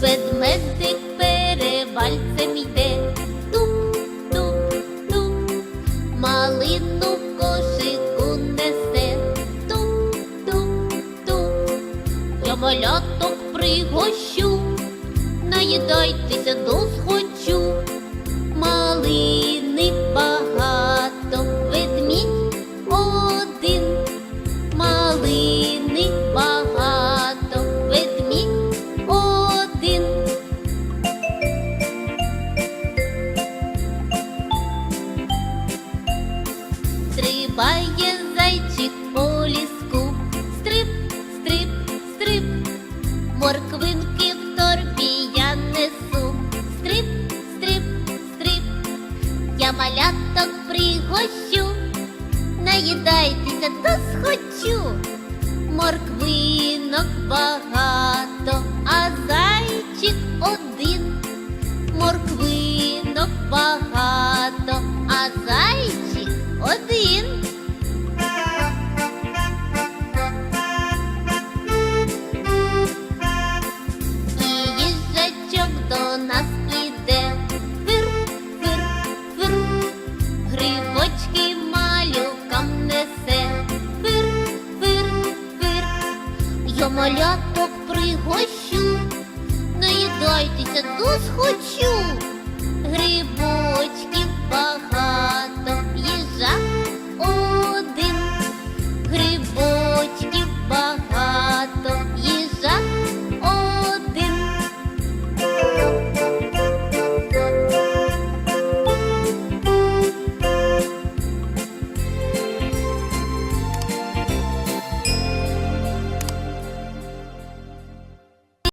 Ведмедик перевальцем йде, туп, туп, туп, малину в кошику несе, туп, туп, туп, я маляток пригощу, наїдайтеся досхочу, Стрибає зайчик по ліску, стрип, стрип, стрип, морквинки в торбі я несу, стрип, стрип, стрип, я маляток пригощу, наїдайтеся та схочу, морквинок багато, а зайчик один, морквинок багато, а зайчик один. До нас іде. Фир, фир, фир, грибочки малюкам несе. Фир, фир, фир, я маляток пригощу, наїдайтеся досхочу.